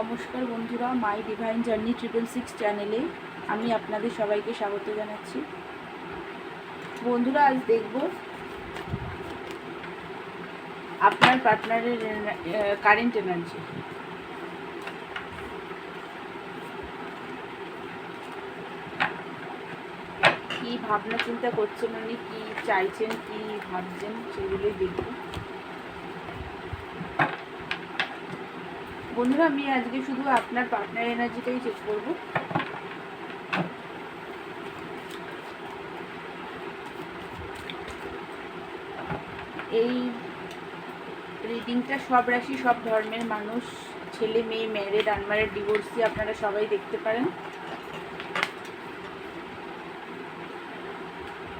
নমস্কার বন্ধুরা my divine journey triple six চ্যানেলে আমি আপনাদের সবাইকে স্বাগত জানাচ্ছি। বন্ধুরা, আজ দেখব আপনার পার্টনারের কারেন্ট এনার্জি কি ভাবনা চিন্তা করছেন উনি, কি চাইছেন, কি ভাবছেন, সেগুলোই দেখব। বন্ধুরা, আমি আজকে শুধু আপনার পার্টনার এনার্জিটাই চেক করব। এই রিডিংটা সব রাশি, সব ধর্মের মানুষ, ছেলে, মেয়ে ম্যারেড আনম্যারেড ডিভোর্সি আপনারা সবাই দেখতে পারেন।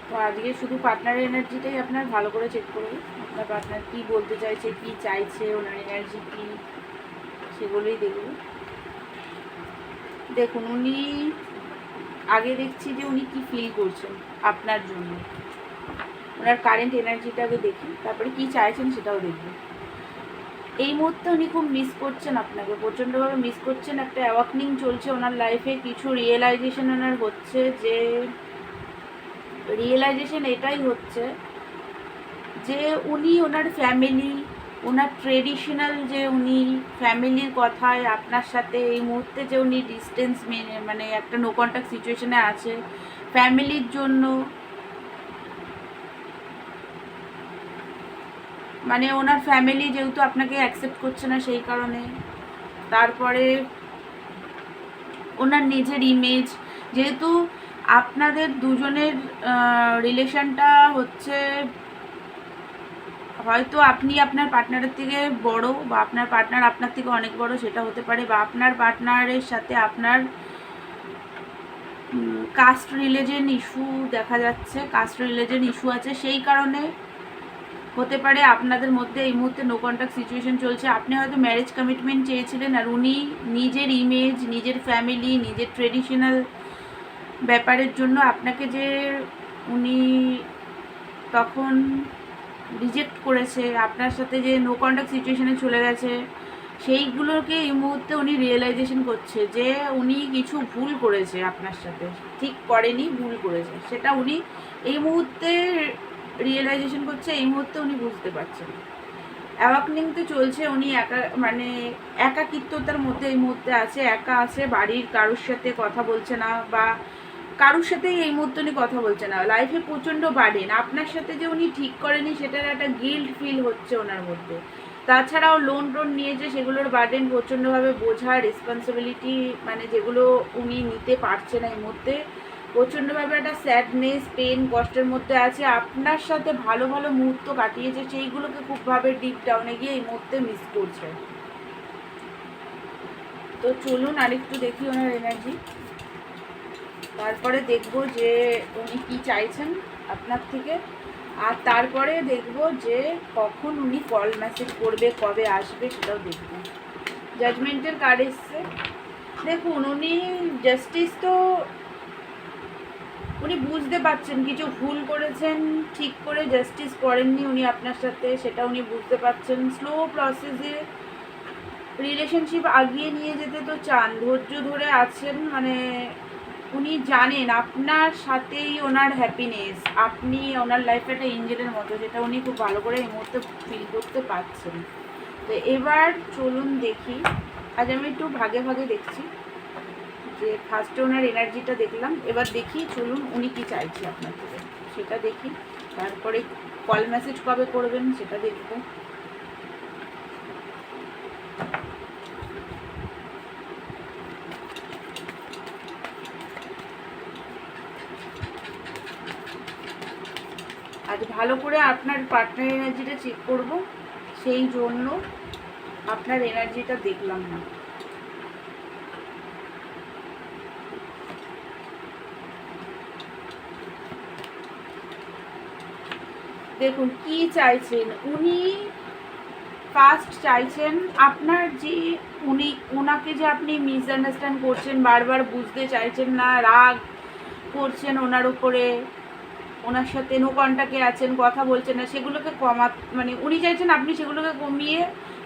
তো আজকে শুধু পার্টনার এনার্জিটাই আপনার ভালো করে চেক করব। আপনার পার্টনার কী বলতে চাইছে, কী চাইছে, ওনার এনার্জি কী? সেগুলোই দেখব দেখুন, উনি আগে দেখছি যে উনি কি ফিল করছেন আপনার জন্য। ওনার কারেন্ট এনার্জিটা আগে দেখি, তারপরে কি চাইছেন সেটাও দেখব। এই মুহূর্তে উনি খুব মিস করছেন আপনাকে, প্রচণ্ডভাবে মিস করছেন একটা অ্যাওয়াকনিং চলছে ওনার লাইফে কিছু রিয়েলাইজেশন ওনার হচ্ছে যে রিয়েলাইজেশন এটাই হচ্ছে যে উনি ওনার ফ্যামিলি ওনার ট্রেডিশনাল যে উনি ফ্যামিলির কথায় আপনার সাথে এই মুহূর্তে যে উনি ডিস্টেন্স মেনে মানে একটা নো কন্ট্যাক্ট সিচুয়েশনে আছে, ফ্যামিলির জন্য মানে ওনার ফ্যামিলি যেহেতু আপনাকে অ্যাকসেপ্ট করছে না সেই কারণে, তারপরে ওনার নিজের ইমেজ যেহেতু আপনাদের দুজনের রিলেশনটা হচ্ছে হয়তো আপনি আপনার পার্টনারের থেকে বড় বা আপনার পার্টনার আপনার থেকে অনেক বড়, সেটা হতে পারে বা আপনার পার্টনারের সাথে আপনার কাস্ট রিলেজেন ইস্যু দেখা যাচ্ছে কাস্ট রিলেজেন ইস্যু আছে, সেই কারণে হতে পারে আপনাদের মধ্যে এই মুহূর্তে নো কন্ট্যাক্ট সিচুয়েশন চলছে। আপনি হয়তো ম্যারেজ কমিটমেন্ট চেয়েছিলেন আর উনি নিজের ইমেজ নিজের ফ্যামিলি নিজের ট্রেডিশনাল ব্যাপারের জন্য আপনাকে যে উনি তখন রিজেক্ট করেছে, আপনার সাথে যে নো কন্ট্যাক্ট সিচুয়েশনে চলে গেছে, সেইগুলোকে এই মুহূর্তে উনি রিয়েলাইজেশন করছে যে উনি কিছু ভুল করেছে আপনার সাথে, ঠিক করেনি, ভুল করেছে। সেটা উনি এই মুহূর্তে রিয়েলাইজেশন করছে, এই মুহূর্তে উনি বুঝতে পারছেন অ্যাওয়াকনিং তো চলছে, উনি একা মানে একাকিত্বতার মধ্যে এই মুহূর্তে আছে, একা আছে, বাড়ির কারোর সাথে কথা বলছে না বা কারোর সাথেই এই মুহূর্তে উনি কথা বলছে না। লাইফে প্রচণ্ড বাড়েন আপনার সাথে যে উনি ঠিক করেনি, সেটার একটা গিল্ড ফিল হচ্ছে ওনার মধ্যে। তাছাড়াও লোন টোন নিয়ে নিয়েছে সেগুলোর বার্ডেন প্রচণ্ডভাবে বোঝা রেসপন্সিবিলিটি মানে যেগুলো উনি নিতে পারছে না এই মুহূর্তে, প্রচণ্ডভাবে একটা স্যাডনেস পেন কষ্টের মধ্যে আছে। আপনার সাথে ভালো ভালো মুহূর্ত কাটিয়েছে, সেইগুলোকে খুবভাবে ডিপ ডাউনে গিয়ে এই মুহূর্তে মিস করছে। তো চলুন আরেকটু দেখি ওনার এনার্জি তারপরে দেখব যে উনি কি চাইছেন আপনার থেকে। আর তারপরে দেখব যে কখন উনি কল মেসেজ করবে, কবে আসবে সেটাও দেখব। জাজমেন্টের কার্ড এসছে। দেখুন, উনি জাস্টিস তো উনি বুঝতে পারছেন, কিছু ভুল করেছেন, ঠিক করে জাস্টিস করেননি উনি আপনার সাথে, সেটা উনি বুঝতে পারছেন। স্লো প্রসেসে রিলেশনশিপ আগিয়ে নিয়ে যেতে তো চান, ধৈর্য ধরে আছেন মানে উনি জানেন আপনার সাথেই ওনার হ্যাপিনেস আপনি ওনার লাইফে একটা এঞ্জেলের মতো, যেটা উনি খুব ভালো করে এই মুহূর্তে ফিল করতে পারছেন। তো এবার চলুন দেখি। আজ আমি একটু ভাগে ভাগে দেখছি, যে ফার্স্টে ওনার এনার্জিটা দেখলাম। এবার দেখি, চলুন উনি কি চাইছে আপনার থেকে। সেটা দেখি, তারপরে কল মেসেজ কবে করবেন সেটা দেখব আজ ভালো করে আপনার পার্টনার এনার্জিটা চেক করব। সেই জন্য আপনার এনার্জিটা দেখলাম না। দেখুন, কি চাইছেন? উনি ফার্স্ট চাইছেন আপনার যে উনি ওনাকে যে আপনি মিসআন্ডারস্ট্যান্ড করছেন, বারবার বুঝতে চাইছেন না, রাগ করছেন ওনার উপরে। ওনার সাথে নো কন্টাক্টে আছেন, কথা বলছেন না, সেগুলোকে কমা মানে উনি চাইছেন আপনি সেগুলোকে কমিয়ে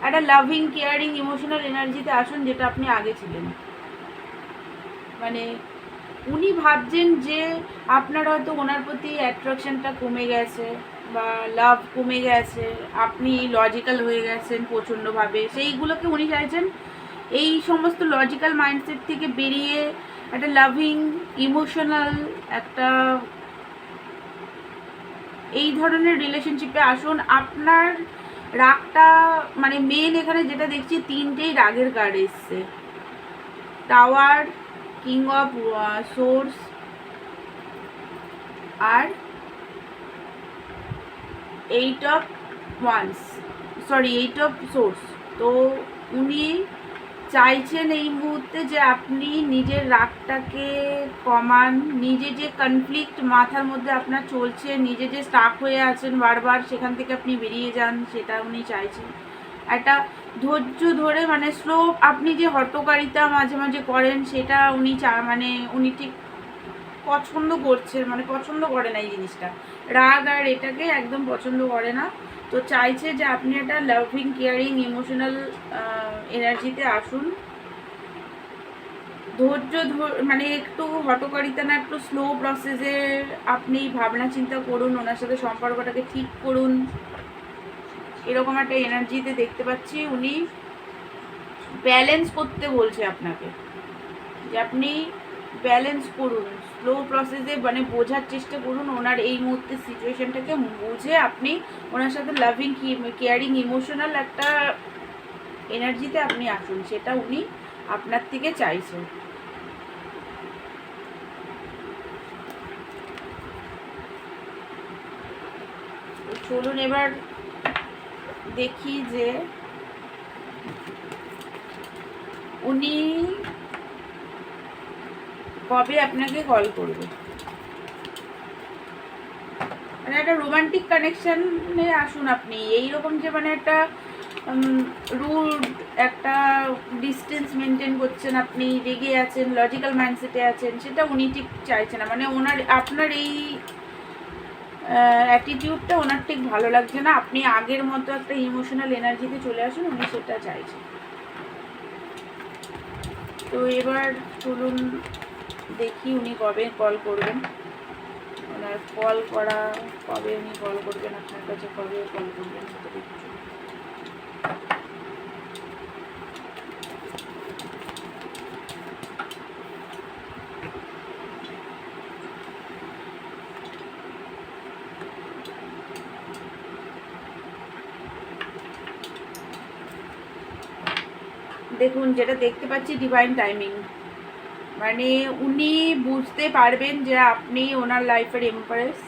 একটা লাভিং কেয়ারিং ইমোশনাল এনার্জিতে আসুন যেটা আপনি আগে ছিলেন। মানে উনি ভাবছেন যে আপনার হয়তো ওনার প্রতি অ্যাট্রাকশনটা কমে গেছে বা লাভ কমে গেছে, আপনি লজিক্যাল হয়ে গেছেন প্রচণ্ডভাবে। সেইগুলোকে উনি চাইছেন এই সমস্ত লজিক্যাল মাইন্ডসেট থেকে বেরিয়ে একটা লাভিং ইমোশনাল একটা এই ধরনের রিলেশনশিপে আসুন, আপনার রাগটা মানে মেন এখানে যেটা দেখছি, তিনটেই রাগের কার্ড এসছে। Tower king of swords R eight of wands sorry eight of swords তো উনি চাইছেন এই মুহূর্তে যে আপনি নিজের রাগটাকে কমান, নিজে যে কনফ্লিক্ট মাথার মধ্যে আপনার চলছে, নিজে যে স্টাক হয়ে আছেন বারবার, সেখান থেকে আপনি বেরিয়ে যান, সেটা উনি চাইছেন। একটা ধৈর্য ধরে মানে স্লো আপনি যে হটকারিতা মাঝে মাঝে করেন, সেটা উনি চা মানে উনি ঠিক পছন্দ করছেন মানে পছন্দ করে না এই জিনিসটা। রাগ আর এটাকে একদম পছন্দ করে না। তো চাইছে যে আপনি একটা লাভিং কেয়ারিং ইমোশনাল এনার্জিতে আসুন। ধৈর্য ধর- মানে একটু হটকারিতা না, একটু স্লো প্রসেসে আপনি ভাবনা চিন্তা করুন, ওনার সাথে সম্পর্কটাকে ঠিক করুন। এরকম একটা এনার্জিতে দেখতে পাচ্ছি উনি। ব্যালেন্স করতে বলছে আপনাকে। যে আপনি ব্যালেন্স করুন স্লো প্রসেসে মানে বোঝার চেষ্টা করুন ওনার এই মুহূর্তে সিচুয়েশনটাকে বুঝে আপনি ওনার সাথে লাভিং কেয়ারিং ইমোশনাল একটা এনার্জিতে আপনি আসুন, সেটা উনি আপনার থেকে চাইছেন। চলুন এবার দেখি যে উনি কবে আপনাকে কল করবে? মানে একটা রোমান্টিক কানেকশানে আসুন আপনি। এইরকম যে মানে একটা রুড একটা ডিস্টেন্স মেনটেন করছেন আপনি, রেগে আছেন লজিক্যাল মাইন্ডসেটে আছেন, সেটা উনি ঠিক চাইছে না। মানে ওনার, আপনার এই অ্যাটিটিউডটা ওনার ঠিক ভালো লাগছে না। আপনি আগের মতো একটা ইমোশনাল এনার্জিতে চলে আসুন, উনি সেটা চাইছেন তো এবার চলুন দেখি উনি কবে কল করবেন। ওনার কল করা, কবে উনি কল করবেন, আপনার কাছে কবে কল করবেন দেখুন, যেটা দেখতে পাচ্ছি ডিভাইন টাইমিং মানে উনি বুঝতে পারবেন যে আপনি ওনার লাইফের এম্পারেস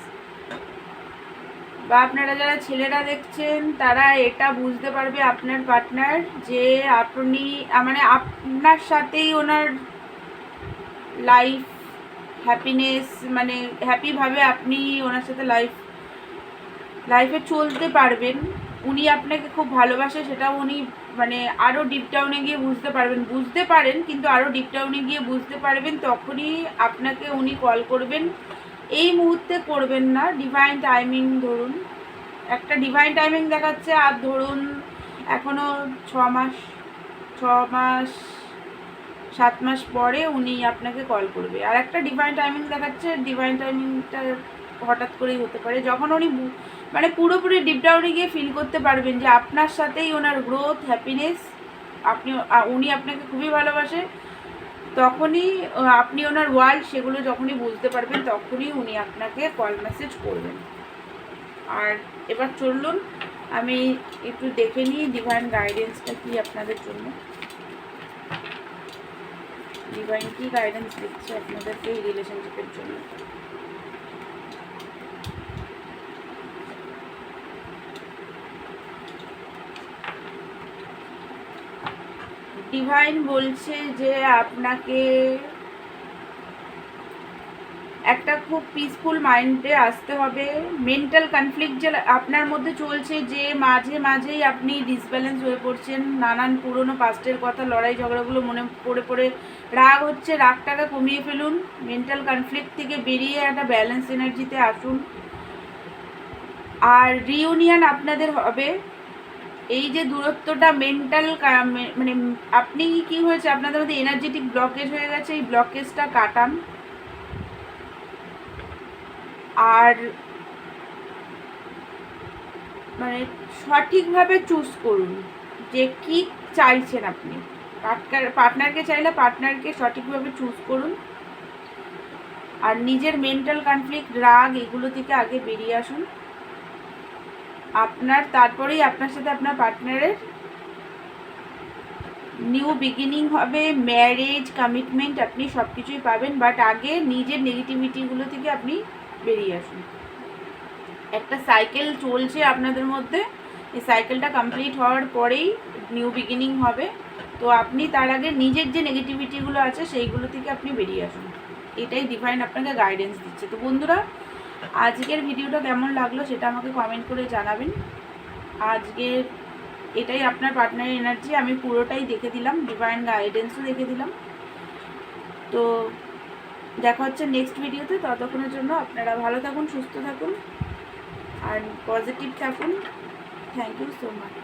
বা আপনারা যারা ছেলেরা দেখছেন, তারা এটা বুঝতে পারবে আপনার পার্টনার যে আপনি মানে আপনার সাথেই ওনার লাইফ হ্যাপিনেস মানে হ্যাপিভাবে আপনি ওনার সাথে লাইফ লাইফে চলতে পারবেন। উনি আপনাকে খুব ভালোবাসে সেটা উনি মানে আরও ডিপ ডাউনে গিয়ে বুঝতে পারবেন। বুঝতে পারেন, কিন্তু আরও ডিপ ডাউনে গিয়ে বুঝতে পারবেন, তখনই আপনাকে উনি কল করবেন। এই মুহূর্তে করবেন না ডিভাইন টাইমিং ধরুন। একটা ডিভাইন টাইমিং দেখাচ্ছে, আর ধরুন এখনও ছ মাস ছ মাস, সাত মাস পরে উনি আপনাকে কল করবে। আর একটা ডিভাইন টাইমিং দেখাচ্ছে ডিভাইন টাইমিংটা হঠাৎ করেই হতে পারে। যখন উনি মানে পুরোপুরি ডিপ ডাউনে গিয়ে ফিল করতে পারবেন যে আপনার সাথেই ওনার গ্রোথ হ্যাপিনেস আপনি উনি আপনাকে খুবই ভালোবাসে, তখনই আপনি ওনার ওয়ার্ল্ড সেগুলো যখনই বুঝতে পারবেন, তখনই উনি আপনাকে কল মেসেজ করবেন। আর এবার চলুন, আমি একটু দেখে নিই ডিভাইন গাইডেন্সটা কি আপনাদের জন্য। ডিভাইন কি গাইডেন্স দিচ্ছে আপনাদেরকে এই রিলেশনশিপের জন্য? ডিভাইন বলছে যে আপনাকে একটা খুব পিসফুল মাইন্ডে আসতে হবে। মেন্টাল কনফ্লিক্ট যে আপনার মধ্যে চলছে যে মাঝে মাঝেই আপনি ডিসব্যালেন্স হয়ে পড়ছেন, নানান পুরনো পাস্টের কথা, লড়াই ঝগড়াগুলো মনে পড়ে পড়ে রাগ হচ্ছে, রাগটাকে কমিয়ে ফেলুন। মেন্টাল কনফ্লিক্ট থেকে বেরিয়ে একটা ব্যালেন্স এনার্জিতে আসুন। আর রিউনিয়ন আপনাদের হবে। এই যে দূরত্বটা মেন্টাল মানে আপনি কি হয়েছে? আপনাদের মধ্যে এনার্জেটিক ব্লকেজ হয়ে গেছে, এই ব্লকেজটা কাটান। আর মানে সঠিকভাবে চুজ করুন যে কি চাইছেন আপনি। পার্টনার পার্টনারকে চাইলে পার্টনারকে সঠিকভাবে চুজ করুন। আর নিজের মেন্টাল কনফ্লিক্ট রাগ, এগুলো থেকে আগে বেরিয়ে আসুন। আপনার, তারপরেই আপনার সাথে আপনার পার্টনারের নিউ বিগিনিং হবে। ম্যারেজ কমিটমেন্ট আপনি সব কিছুই পাবেন বাট আগে নিজের নেগেটিভিটিগুলো থেকে আপনি বেরিয়ে আসুন। একটা সাইকেল চলছে আপনাদের মধ্যে। এই সাইকেলটা কমপ্লিট হওয়ার পরেই নিউ বিগিনিং হবে। তো আপনি তার আগে নিজের যে নেগেটিভিটিগুলো আছে, সেইগুলো থেকে আপনি বেরিয়ে আসুন। এটাই ডিভাইন আপনাকে গাইডেন্স দিচ্ছে। তো বন্ধুরা আজকের ভিডিওটা কেমন লাগল সেটা আমাকে কমেন্ট করে জানাবেন। আজকের এটাই আপনার পার্টনার এনার্জি আমি পুরোটাই দেখে দিলাম ডিভাইন গাইডেন্সও দেখে দিলাম। তো দেখা হচ্ছে নেক্সট ভিডিওতে, ততক্ষণের জন্য আপনারা ভালো থাকুন, সুস্থ থাকুন আর পজিটিভ থাকুন। Thank you so much